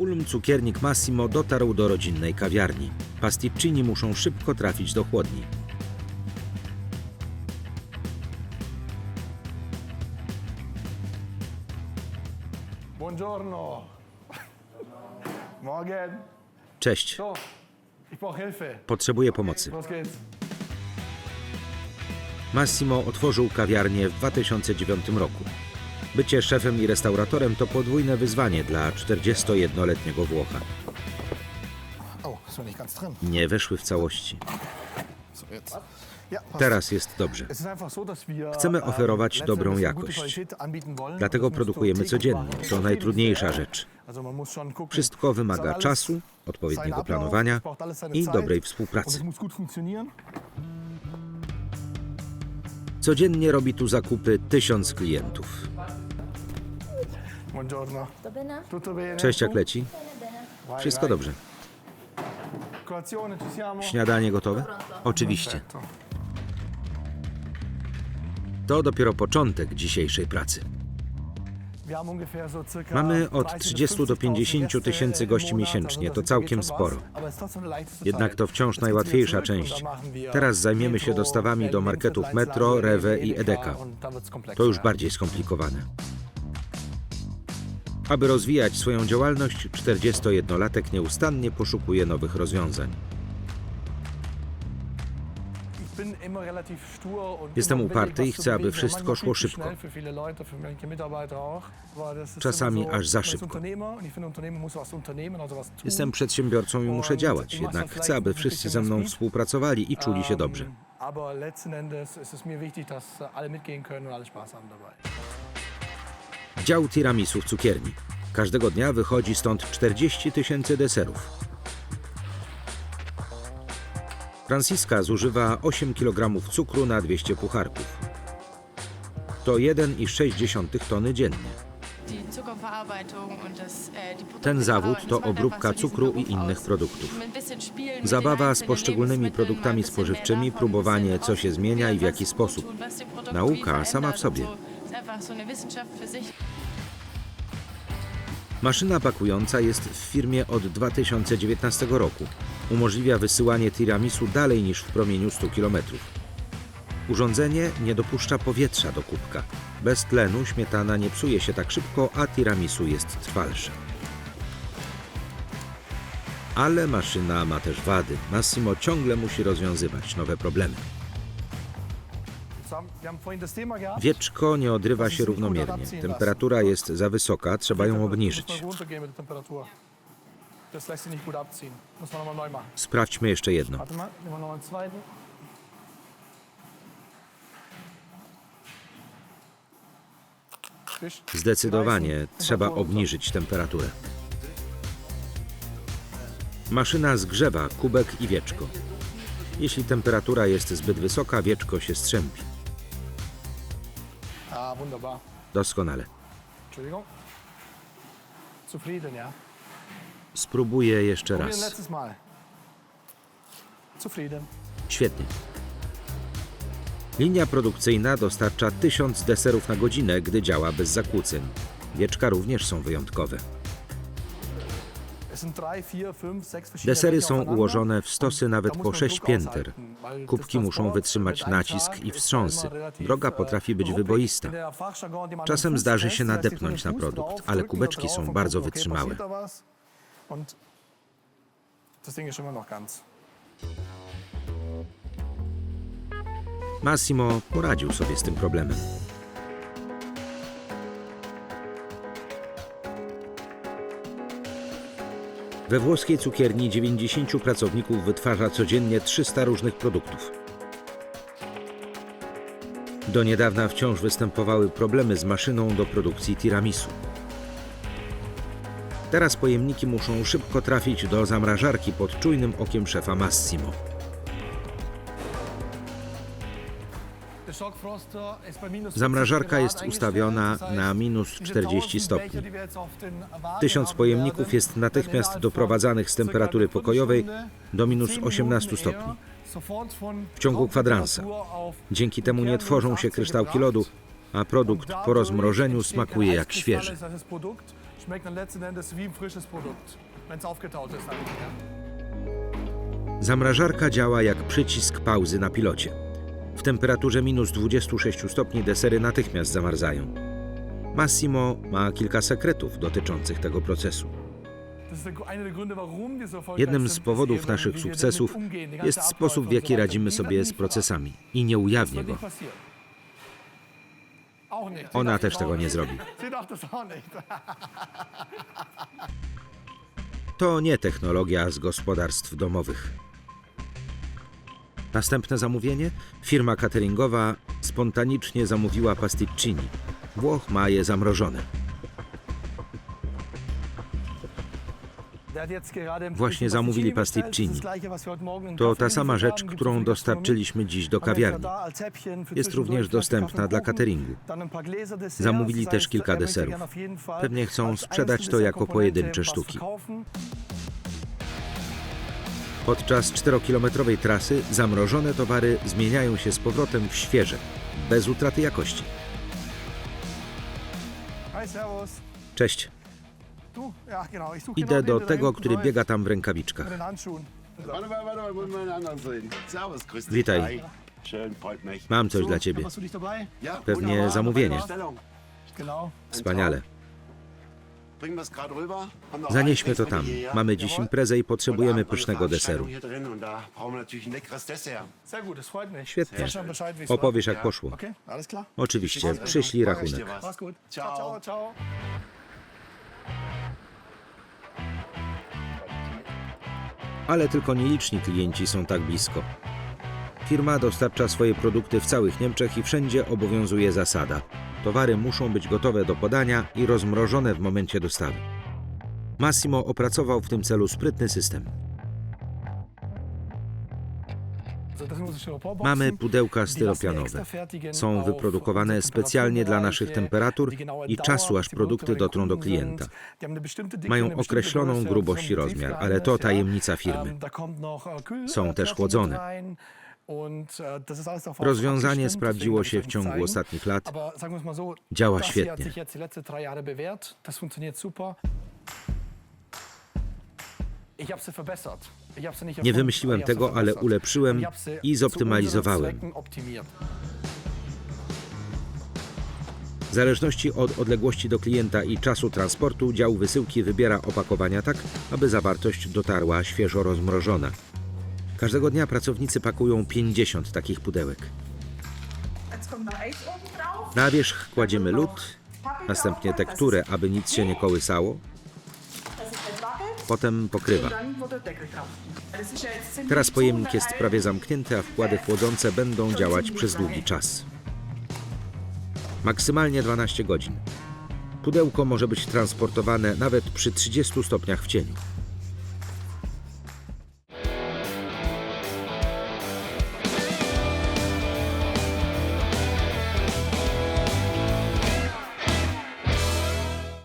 Ulm cukiernik Massimo dotarł do rodzinnej kawiarni. Pasticcini muszą szybko trafić do chłodni. Buongiorno. Morgen. Cześć, So, ich brauche Hilfe. potrzebuję pomocy. Los geht's. Massimo otworzył kawiarnię w 2009 roku. Bycie szefem i restauratorem to podwójne wyzwanie dla 41-letniego Włocha. Nie weszły w całości. Teraz jest dobrze. Chcemy oferować dobrą jakość. Dlatego produkujemy codziennie. To najtrudniejsza rzecz. Wszystko wymaga czasu, odpowiedniego planowania i dobrej współpracy. Codziennie robi tu zakupy tysiąc klientów. Buongiorno. Tutto bene? Cześć, jak leci? Vai, Wszystko vai. dobrze. Colazione, ci siamo? Śniadanie gotowe? Oczywiście. Perfetto. To dopiero początek dzisiejszej pracy. Wir haben ungefähr so circa Mamy od 30 30 do 50 Gäste tysięcy im gości miesięcznie. To całkiem sporo. Jednak to wciąż najłatwiejsza część. Teraz zajmiemy się dostawami do marketów Metro, Rewe i Edeka Edeka. To już bardziej skomplikowane. Aby rozwijać swoją działalność, 41-latek nieustannie poszukuje nowych rozwiązań. Jestem uparty i chcę, aby wszystko szło szybko. Czasami aż za szybko. Jestem przedsiębiorcą i muszę działać, jednak chcę, aby wszyscy ze mną współpracowali i czuli się dobrze. Ähm, Aber letzten Endes ist es mir wichtig, dass alle mitgehen können und alle Spaß haben dabei. Dział tiramisu w cukierni. Każdego dnia wychodzi stąd 40 tysięcy deserów. Franciska zużywa 8 kg cukru na 200 pucharków. To 1,6 tony dziennie. Ten zawód to obróbka cukru i innych produktów. Zabawa z poszczególnymi produktami spożywczymi, próbowanie, co się zmienia i w jaki sposób. Nauka sama w sobie. Maszyna pakująca jest w firmie od 2019 roku. Umożliwia wysyłanie tiramisu dalej niż w promieniu 100 km. Urządzenie nie dopuszcza powietrza do kubka. Bez tlenu śmietana nie psuje się tak szybko, a tiramisu jest trwalsze. Ale maszyna ma też wady. Massimo ciągle musi rozwiązywać nowe problemy. Wieczko nie odrywa się równomiernie. Temperatura jest za wysoka, trzeba ją obniżyć. Sprawdźmy jeszcze jedno. Zdecydowanie trzeba obniżyć temperaturę. Maszyna zgrzewa kubek i wieczko. Jeśli temperatura jest zbyt wysoka, wieczko się strzępi. Doskonale. Spróbuję jeszcze raz. Świetnie. Linia produkcyjna dostarcza tysiąc deserów na godzinę, gdy działa bez zakłóceń. Wieczka również są wyjątkowe. Desery są ułożone w stosy nawet po sześć pięter. Kubki muszą wytrzymać nacisk i wstrząsy. Droga potrafi być wyboista. Czasem zdarzy się nadepnąć na produkt, ale kubeczki są bardzo wytrzymałe. Massimo poradził sobie z tym problemem. We włoskiej cukierni 90 pracowników wytwarza codziennie 300 różnych produktów. Do niedawna wciąż występowały problemy z maszyną do produkcji tiramisu. Teraz pojemniki muszą szybko trafić do zamrażarki pod czujnym okiem szefa Massimo. Zamrażarka jest ustawiona na minus diese 40 1000 stopni. Tysiąc pojemników jest natychmiast doprowadzanych z temperatury pokojowej do minus 10 18 Minuten stopni. W ciągu kwadransa. Dzięki temu nie tworzą się 18 kryształki lodu, a produkt po rozmrożeniu smakuje jak świeży. Zamrażarka działa jak przycisk pauzy na pilocie. W temperaturze minus 26 stopni desery natychmiast zamarzają. Massimo ma kilka sekretów dotyczących tego procesu. Jednym z powodów naszych sukcesów jest sposób, w jaki radzimy sobie z procesami i nie ujawnię go. Ona też tego nie zrobi. To nie technologia z gospodarstw domowych. Następne zamówienie? Firma cateringowa spontanicznie zamówiła pasticcini. Włoch ma je zamrożone. Właśnie zamówili pasticcini. To ta sama rzecz, którą dostarczyliśmy dziś do kawiarni. Jest również dostępna dla cateringu. Zamówili też kilka er deserów. Pewnie chcą sprzedać to jako pojedyncze sztuki. Podczas 4-kilometrowej trasy zamrożone towary zmieniają się z powrotem w świeże, bez utraty jakości. Cześć, idę do tego, który biega tam w rękawiczkach. Witaj. Mam coś dla ciebie. Pewnie zamówienie. Wspaniale. Zanieśmy to tam. Mamy dziś imprezę i potrzebujemy pysznego deseru. Świetnie. Opowiesz jak poszło. Oczywiście, przyślij rachunek. Ale tylko nieliczni klienci są tak blisko. Firma dostarcza swoje produkty w całych Niemczech i wszędzie obowiązuje zasada. Towary muszą być gotowe do podania i rozmrożone w momencie dostawy. Massimo opracował w tym celu sprytny system. Mamy pudełka styropianowe. Są wyprodukowane specjalnie dla naszych temperatur i czasu, aż produkty dotrą do klienta. Mają określoną grubość i rozmiar, ale to tajemnica firmy. Są też chłodzone. Äh, Rozwiązanie sprawdziło się w ciągu ostatnich lat. Działa świetnie. Nie wymyśliłem tego, ale ulepszyłem i zoptymalizowałem. W zależności od odległości do klienta i czasu transportu dział wysyłki wybiera opakowania tak, aby zawartość dotarła świeżo rozmrożona. Każdego dnia pracownicy pakują 50 takich pudełek. Na wierzch kładziemy lód, następnie tekturę, aby nic się nie kołysało, potem pokrywa. Teraz pojemnik jest prawie zamknięty, a wkłady chłodzące będą działać przez długi czas. Maksymalnie 12 godzin. Pudełko może być transportowane nawet przy 30 stopniach w cieniu.